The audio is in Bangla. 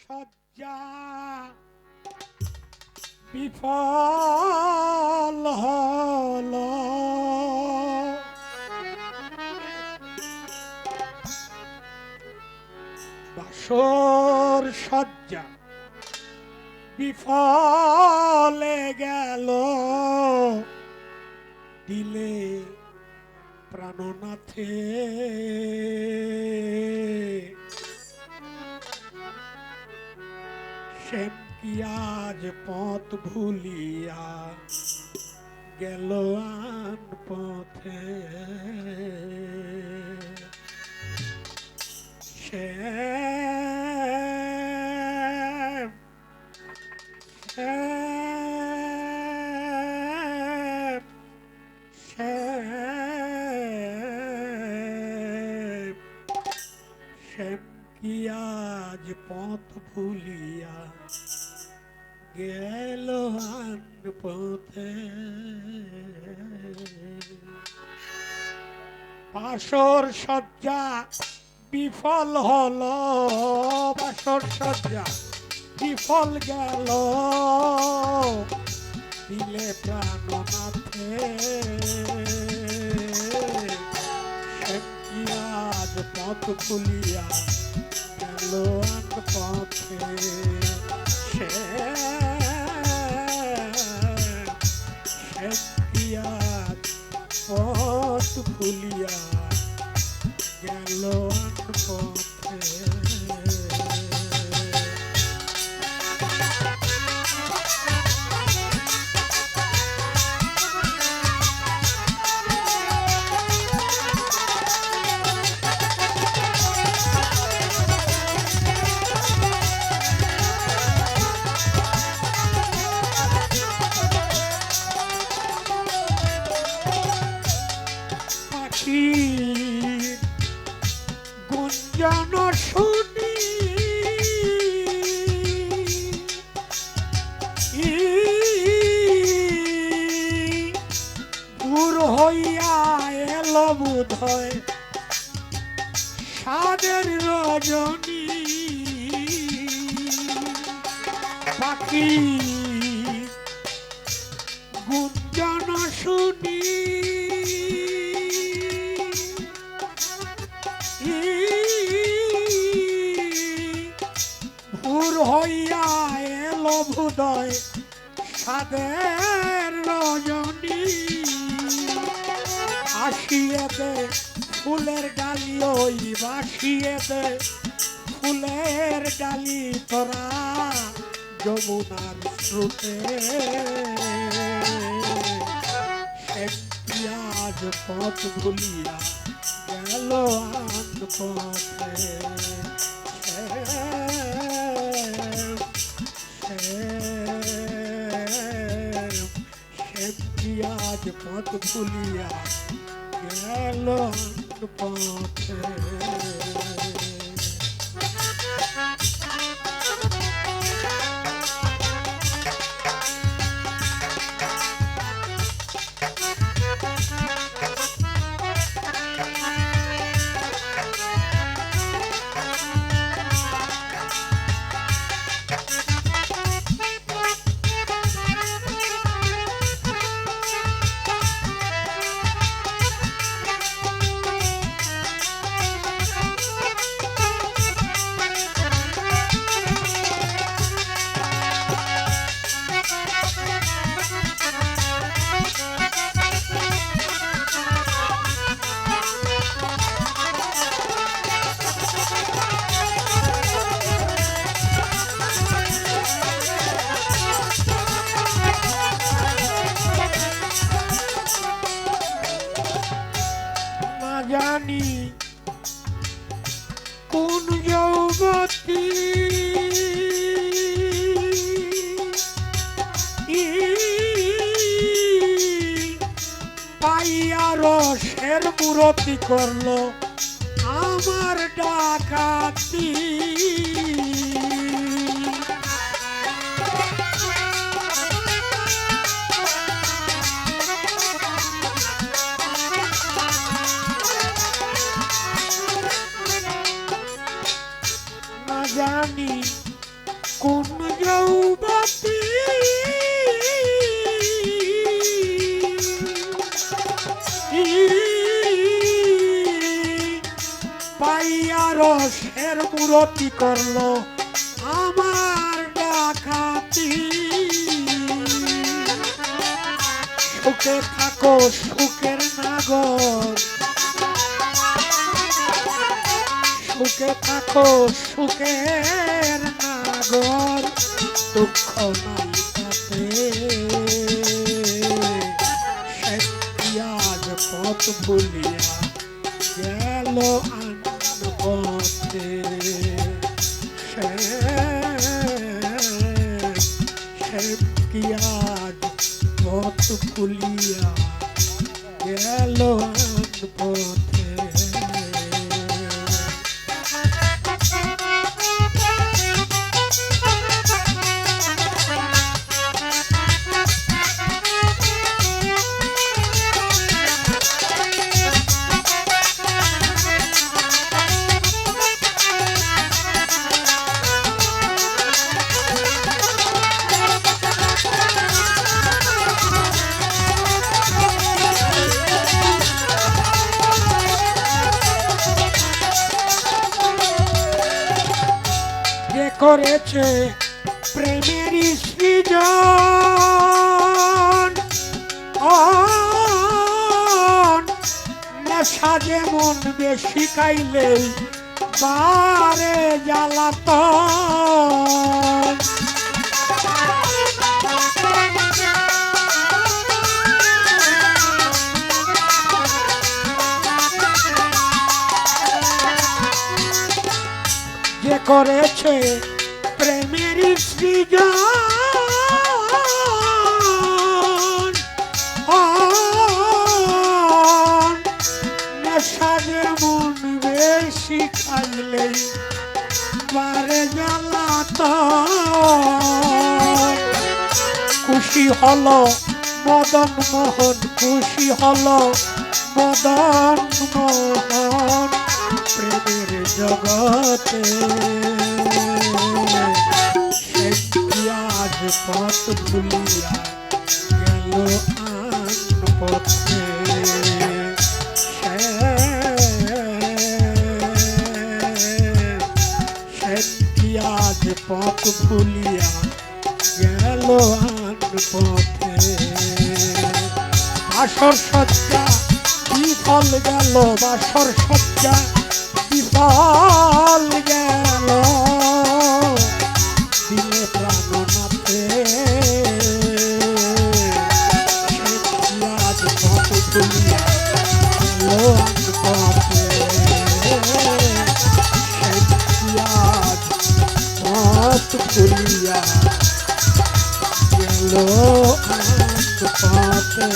সজ্জা বিফল হল। বাসর সজ্জা বিফলে গেল। দিলে প্রাণনাথে। শ্যাম কি আজ পথ ভুলিয়া গেল আন পথে শ্যাম শ্যাম ভুলিয়া গেল পথে। পাশর সজ্জা বিফল হল, বাসর সজ্জা বিফল গেল। দিলে আজ পথ খুলিয়া গেল পথে সত্যি আজ পথ খুলিয়া গেল পথে পাখি গুঞ্জন শুনি। দূর হইয়া এলো বোধয় সাদের রজনী। পাখি গুঞ্জন শুনি। ফুলের ডালি ওই বাসিয়ে দে ফুলের ডালি তোরা যমুনার স্রোতে। পেঁয়াজ পথ ভুলিয়া গেল আন পথে পেঁয়াজ পথ ভুলিয়া আন পথে। মূরতি করল। আমার ডাকাতি রসের মূরতি করল। আমার ডাকাতি। সুখে থাকো, সুখের নাগর। সুখে থাকো, সুখের নাগর। দুঃখ নাই তাতে। পথ ভুলিয়া পথ ভুলিয়া গেল পথে করেছে প্রেমের সৃজন। নেশা যেমন বেশি খাইলে বারে জ্বালাতন যে করেছে প্রেমের সৃজন। নেশা যেমন বেশি খাইলে বারে জ্বালাত খুশি হলো মদন মোহন, খুশি হলো মদন মোহন। প্রেমের জগতে পথ ভুলিয়া গেল আন পথে শেষ পিয়াজ পথ ভুলিয়া গেল আন পথে বাসর সজ্জা বিফল গেল বাসর সজ্জা বিফল পথ তুলিয়া গেল আজ পথে।